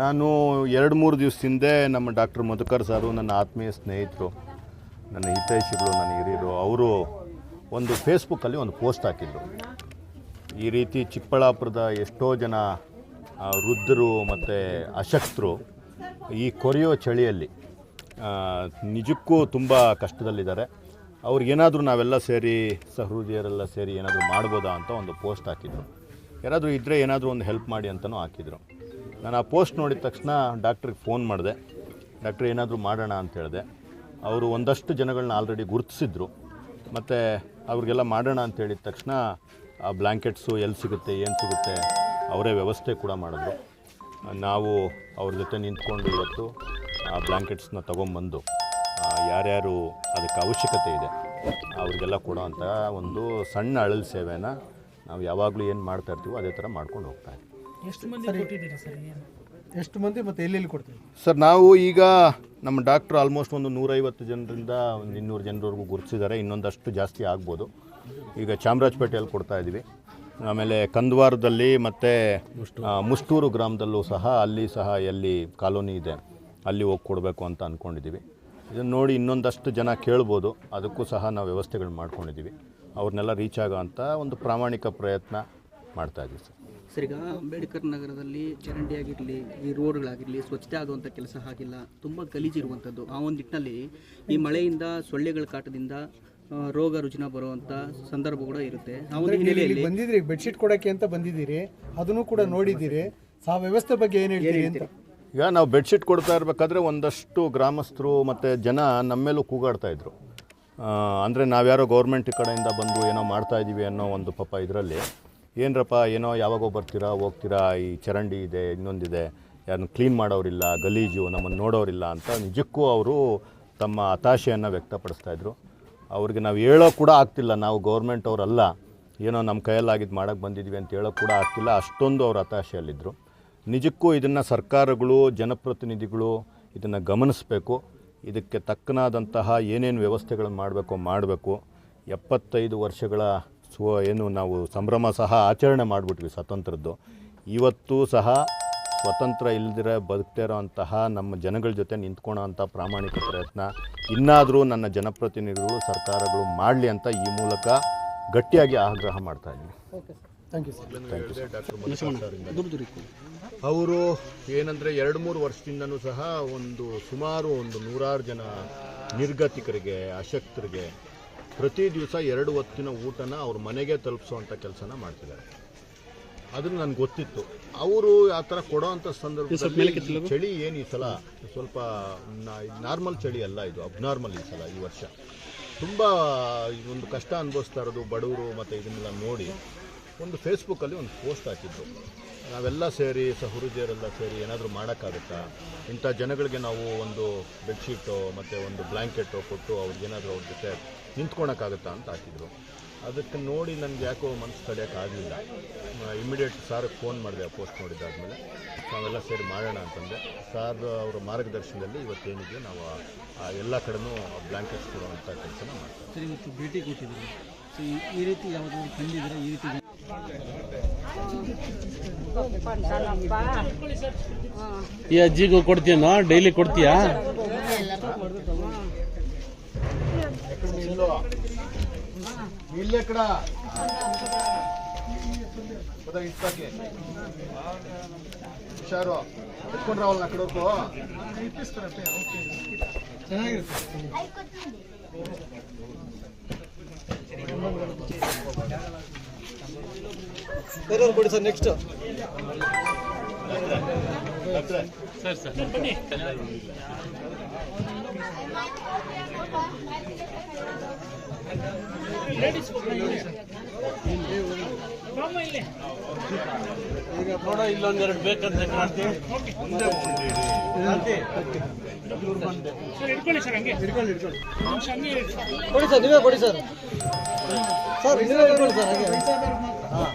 ನಾನು ಎರಡು ಮೂರು ದಿವಸ ಹಿಂದೆ ನಮ್ಮ ಡಾಕ್ಟರ್ ಮಧುಕರ್ ಸಾರು ನನ್ನ ಆತ್ಮೀಯ ಸ್ನೇಹಿತರು, ನನ್ನ ಹಿತೈಷಿಗಳು, ನನ್ನ ಹಿರಿಯರು, ಅವರು ಒಂದು ಫೇಸ್ಬುಕ್ಕಲ್ಲಿ ಒಂದು ಪೋಸ್ಟ್ ಹಾಕಿದ್ರು. ಈ ರೀತಿ ಚಿಕ್ಕಬಳ್ಳಾಪುರದ ಎಷ್ಟೋ ಜನ ವೃದ್ಧರು ಮತ್ತು ಅಶಕ್ತರು ಈ ಕೊರೆಯೋ ಚಳಿಯಲ್ಲಿ ನಿಜಕ್ಕೂ ತುಂಬ ಕಷ್ಟದಲ್ಲಿದ್ದಾರೆ. ಅವ್ರಿಗೇನಾದರೂ ನಾವೆಲ್ಲ ಸೇರಿ, ಸಹೃದಯರೆಲ್ಲ ಸೇರಿ ಏನಾದರೂ ಮಾಡ್ಬೋದಾ ಅಂತ ಒಂದು ಪೋಸ್ಟ್ ಹಾಕಿದ್ರು. ಯಾರಾದರೂ ಇದ್ದರೆ ಏನಾದರೂ ಒಂದು ಹೆಲ್ಪ್ ಮಾಡಿ ಅಂತಲೂ ಹಾಕಿದ್ರು. ನಾನು ಆ ಪೋಸ್ಟ್ ನೋಡಿದ ತಕ್ಷಣ ಡಾಕ್ಟ್ರಿಗೆ ಫೋನ್ ಮಾಡಿದೆ. ಡಾಕ್ಟ್ರ್, ಏನಾದರೂ ಮಾಡೋಣ ಅಂತ ಹೇಳಿದೆ. ಅವರು ಒಂದಷ್ಟು ಜನಗಳನ್ನ ಆಲ್ರೆಡಿ ಗುರುತಿಸಿದ್ರು. ಮತ್ತು ಅವ್ರಿಗೆಲ್ಲ ಮಾಡೋಣ ಅಂತ ಹೇಳಿದ ತಕ್ಷಣ ಆ ಬ್ಲ್ಯಾಂಕೆಟ್ಸು ಎಲ್ಲಿ ಸಿಗುತ್ತೆ, ಏನು ಸಿಗುತ್ತೆ, ಅವರೇ ವ್ಯವಸ್ಥೆ ಕೂಡ ಮಾಡಿದ್ರು. ನಾವು ಅವ್ರ ಜೊತೆ ನಿಂತ್ಕೊಂಡು ಇವತ್ತು ಆ ಬ್ಲ್ಯಾಂಕೆಟ್ಸ್ನ ತೊಗೊಂಬಂದು ಯಾರ್ಯಾರು ಅದಕ್ಕೆ ಅವಶ್ಯಕತೆ ಇದೆ, ಅವ್ರಿಗೆಲ್ಲ ಕೊಡೋವಂಥ ಒಂದು ಸಣ್ಣ ಅಳಲ್ ಸೇವೆನ ನಾವು ಯಾವಾಗಲೂ ಏನು ಮಾಡ್ತಾ ಇರ್ತೀವೋ ಅದೇ ಥರ ಮಾಡ್ಕೊಂಡು ಹೋಗ್ತಾ ಎಷ್ಟು ಮಂದಿ ಕೊಟ್ಟಿದ್ದೀರಾ ಸರ್ ಏನು? ಎಷ್ಟು ಮಂದಿ ಮತ್ತೆ ಎಲ್ಲೆಲ್ಲಿ ಕೊಡ್ತೀವಿ ಸರ್ ನಾವು ಈಗ ನಮ್ಮ ಡಾಕ್ಟ್ರು ಆಲ್ಮೋಸ್ಟ್ ಒಂದು ನೂರೈವತ್ತು ಜನರಿಂದ ಒಂದು ಇನ್ನೂರು ಜನರವರೆಗೂ ಗುರುತಿಸಿದ್ದಾರೆ. ಇನ್ನೊಂದಷ್ಟು ಜಾಸ್ತಿ ಆಗ್ಬೋದು. ಈಗ ಚಾಮರಾಜಪೇಟೆಯಲ್ಲಿ ಕೊಡ್ತಾ ಇದ್ದೀವಿ. ಆಮೇಲೆ ಕಂದವಾರದಲ್ಲಿ ಮತ್ತು ಮುಷ್ಟೂರು ಗ್ರಾಮದಲ್ಲೂ ಸಹ ಅಲ್ಲಿ ಸಹ ಎಲ್ಲಿ ಕಾಲೋನಿ ಇದೆ ಅಲ್ಲಿ ಹೋಗಿ ಕೊಡಬೇಕು ಅಂತ ಅಂದ್ಕೊಂಡಿದ್ದೀವಿ ಇದನ್ನು ನೋಡಿ ಇನ್ನೊಂದಷ್ಟು ಜನ ಕೇಳ್ಬೋದು. ಅದಕ್ಕೂ ಸಹ ನಾವು ವ್ಯವಸ್ಥೆಗಳು ಮಾಡ್ಕೊಂಡಿದ್ದೀವಿ. ಅವ್ರನ್ನೆಲ್ಲ ರೀಚ್ ಆಗೋ ಅಂತ ಒಂದು ಪ್ರಾಮಾಣಿಕ ಪ್ರಯತ್ನ ಮಾಡ್ತಾ ಇದ್ದೀವಿ ಸರ್. ಸರ್ ಈಗ ಅಂಬೇಡ್ಕರ್ ನಗರದಲ್ಲಿ ಚರಂಡಿ ಆಗಿರಲಿ ಈ ರೋಡ್ಗಳಾಗಿರಲಿ ಸ್ವಚ್ಛತೆ ಆಗುವಂಥ ಕೆಲಸ ಆಗಿಲ್ಲ ತುಂಬ ಗಲೀಜಿರುವಂಥದ್ದು ಆ ಒಂದು ನಿಟ್ಟಿನಲ್ಲಿ ಈ ಮಳೆಯಿಂದ ಸೊಳ್ಳೆಗಳ ಕಾಟದಿಂದ ರೋಗ ರುಜಿನ ಬರುವಂಥ ಸಂದರ್ಭ ಕೂಡ ಇರುತ್ತೆ. ಆ ಒಂದು ಇಲ್ಲಿ ಹಿನ್ನೆಲೆಯಲ್ಲಿ ಬಂದಿದ್ರಿ ಬೆಡ್ಶೀಟ್ ಕೊಡಕ್ಕೆ ಅಂತ ಬಂದಿದ್ದೀರಿ ಅದನ್ನು ಕೂಡ ನೋಡಿದ್ದೀರಿ. ಆ ವ್ಯವಸ್ಥೆ ಬಗ್ಗೆ ಏನು ಹೇಳ್ತೀರಿ ಅಂತ? ಈಗ ನಾವು ಬೆಡ್ಶೀಟ್ ಕೊಡ್ತಾ ಇರಬೇಕಾದ್ರೆ ಒಂದಷ್ಟು ಗ್ರಾಮಸ್ಥರು ಮತ್ತು ಜನ ನಮ್ಮೇಲೂ ಕೂಗಾಡ್ತಾ ಇದ್ರು. ಅಂದರೆ ನಾವ್ಯಾರೋ ಗೌರ್ಮೆಂಟ್ ಕಡೆಯಿಂದ ಬಂದು ಏನೋ ಮಾಡ್ತಾ ಇದ್ದೀವಿ ಅನ್ನೋ ಒಂದು ಪಾಪ ಇದರಲ್ಲಿ. ಏನರಪ್ಪ, ಏನೋ ಯಾವಾಗೋ ಬರ್ತೀರಾ, ಹೋಗ್ತೀರಾ, ಈ ಚರಂಡಿ ಇದೆ, ಇನ್ನೊಂದಿದೆ, ಯಾರನ್ನು ಕ್ಲೀನ್ ಮಾಡೋರಿಲ್ಲ, ಗಲೀಜು, ನಮ್ಮನ್ನು ನೋಡೋರಿಲ್ಲ ಅಂತ ನಿಜಕ್ಕೂ ಅವರು ತಮ್ಮ ಹತಾಶೆಯನ್ನು ವ್ಯಕ್ತಪಡಿಸ್ತಾ ಇದ್ರು. ಅವ್ರಿಗೆ ನಾವು ಹೇಳೋ ಕೂಡ ಆಗ್ತಿಲ್ಲ, ನಾವು ಗೌರ್ಮೆಂಟ್ ಅವರಲ್ಲ, ಏನೋ ನಮ್ಮ ಕೈಯಲ್ಲಾಗಿದ್ದು ಮಾಡೋಕ್ಕೆ ಬಂದಿದ್ವಿ ಅಂತ ಹೇಳೋ ಕೂಡ ಆಗ್ತಿಲ್ಲ, ಅಷ್ಟೊಂದು ಅವ್ರ ಹತಾಶೆಯಲ್ಲಿದ್ದರು ನಿಜಕ್ಕೂ ಇದನ್ನು ಸರ್ಕಾರಗಳು, ಜನಪ್ರತಿನಿಧಿಗಳು ಇದನ್ನು ಗಮನಿಸಬೇಕು, ಇದಕ್ಕೆ ತಕ್ಕನಾದಂತಹ ಏನೇನು ವ್ಯವಸ್ಥೆಗಳನ್ನು ಮಾಡಬೇಕು ಮಾಡಬೇಕು. ಎಪ್ಪತ್ತೈದು ವರ್ಷಗಳ ಸ್ವ ಏನು ನಾವು ಸಂಭ್ರಮ ಸಹ ಆಚರಣೆ ಮಾಡಿಬಿಟ್ವಿ ಸ್ವತಂತ್ರದ್ದು. ಇವತ್ತು ಸಹ ಸ್ವತಂತ್ರ ಇಲ್ಲದಿರ ಬದುಕ್ತಾ ಇರೋಂತಹ ನಮ್ಮ ಜನಗಳ ಜೊತೆ ನಿಂತ್ಕೊಳ್ಳೋ ಅಂಥ ಪ್ರಾಮಾಣಿಕ ಪ್ರಯತ್ನ. ಇನ್ನಾದರೂ ನನ್ನ ಜನಪ್ರತಿನಿಧಿಗಳು ಸರ್ಕಾರಗಳು ಮಾಡಲಿ ಅಂತ ಈ ಮೂಲಕ ಗಟ್ಟಿಯಾಗಿ ಆಗ್ರಹ ಮಾಡ್ತಾ ಇದ್ದೀನಿ. Thank you sir. ಅವರು ಏನಂದರೆ ಎರಡು ಮೂರು ವರ್ಷದಿಂದನೂ ಸಹ ಒಂದು ಸುಮಾರು ಒಂದು ನೂರಾರು ಜನ ನಿರ್ಗತಿಕರಿಗೆ ಅಶಕ್ತರಿಗೆ ಪ್ರತಿ ದಿವಸ ಎರಡು ಹೊತ್ತಿನ ಊಟನ ಅವ್ರ ಮನೆಗೆ ತಲುಪಿಸುವಂಥ ಕೆಲಸನ ಮಾಡ್ತಿದ್ದಾರೆ. ಅದನ್ನು ನನಗೆ ಗೊತ್ತಿತ್ತು. ಅವರು ಆ ಥರ ಕೊಡೋವಂಥ ಸಂದರ್ಭದಲ್ಲಿ ಚಳಿ ಏನು ಈ ಸಲ ಸ್ವಲ್ಪ ನಾರ್ಮಲ್ ಚಳಿ ಅಲ್ಲ ಇದು ಅಬ್ನಾರ್ಮಲ್ ಈ ಸಲ ಈ ವರ್ಷ. ತುಂಬ ಒಂದು ಕಷ್ಟ ಅನುಭವಿಸ್ತಾ ಇರೋದು ಬಡವರು ಮತ್ತು ಇದನ್ನೆಲ್ಲ ನೋಡಿ ಒಂದು ಫೇಸ್ಬುಕ್ಕಲ್ಲಿ ಒಂದು ಪೋಸ್ಟ್ ಹಾಕಿದ್ರು. ನಾವೆಲ್ಲ ಸೇರಿ ಸಹೃದಯರೆಲ್ಲ ಸೇರಿ ಏನಾದರೂ ಮಾಡೋಕ್ಕಾಗುತ್ತಾ? ಇಂಥ ಜನಗಳಿಗೆ ನಾವು ಒಂದು ಬೆಡ್ಶೀಟು, ಮತ್ತು ಒಂದು ಬ್ಲ್ಯಾಂಕೆಟು ಕೊಟ್ಟು ಅವ್ರಿಗೇನಾದರೂ ಅವ್ರ ಜೊತೆ ನಿಂತ್ಕೊಳಕ್ಕಾಗುತ್ತಾ ಅಂತ ಹಾಕಿದ್ರು. ಅದಕ್ಕೆ ನೋಡಿ ನನಗೆ ಯಾಕೋ ಮನಸ್ಸು ತಡೆಯೋಕ್ಕಾಗಲಿಲ್ಲ ಇಮಿಡಿಯೇಟ್ ಸಾರಿಗೆ ಫೋನ್ ಮಾಡಿದೆ, ಆ ಪೋಸ್ಟ್ ನೋಡಿದ್ದಾದಮೇಲೆ. ನಾವೆಲ್ಲ ಸೇರಿ ಮಾಡೋಣ ಅಂತಂದೆ. ಸಾರ್ ಅವರ ಮಾರ್ಗದರ್ಶನದಲ್ಲಿ ಇವತ್ತೇನಿದೆ ನಾವು ಎಲ್ಲ ಕಡೆನೂ ಬ್ಲ್ಯಾಂಕೆಟ್ಸ್ ಕೊಡುವಂಥ ಕೆಲಸನ ಮಾಡ್ತೀವಿ ಭೇಟಿ ಕೊಟ್ಟಿದ್ದೀವಿ ಈ- ರೀತಿ ಯಾವುದಾದ್ರು ಕಂಡಿದ್ರೆ ಈ ರೀತಿ ಈ ಅಜ್ಜಿಗೂ ಕೊಡ್ತೀಯನೋ? ಡೈಲಿ ಕೊಡ್ತೀಯಾ? ಇಲ್ಲೇ ಕಡ. ಹುಷಾರು. ಆ ಕಡೆ ಹೋಗು. ಬೇರೆಯವ್ರು ಕೊಡಿ ಸರ್ ನೆಕ್ಸ್ಟ್ ಸರ್ ಸರ್. ಬನ್ನಿ. ಈಗ ನೋಡ ಇಲ್ಲೊಂದೆರಡು ಬೇಕಂತ ಕಾಣ್ತೀವಿ ಕೊಡಿ ಸರ್ ನೀವೇ ಕೊಡಿ ಸರ್. ಸರ್ ನೀವೇ ಕೊಡಿ ಸರ್ ಹಾಗೆ. ಹಾಂ.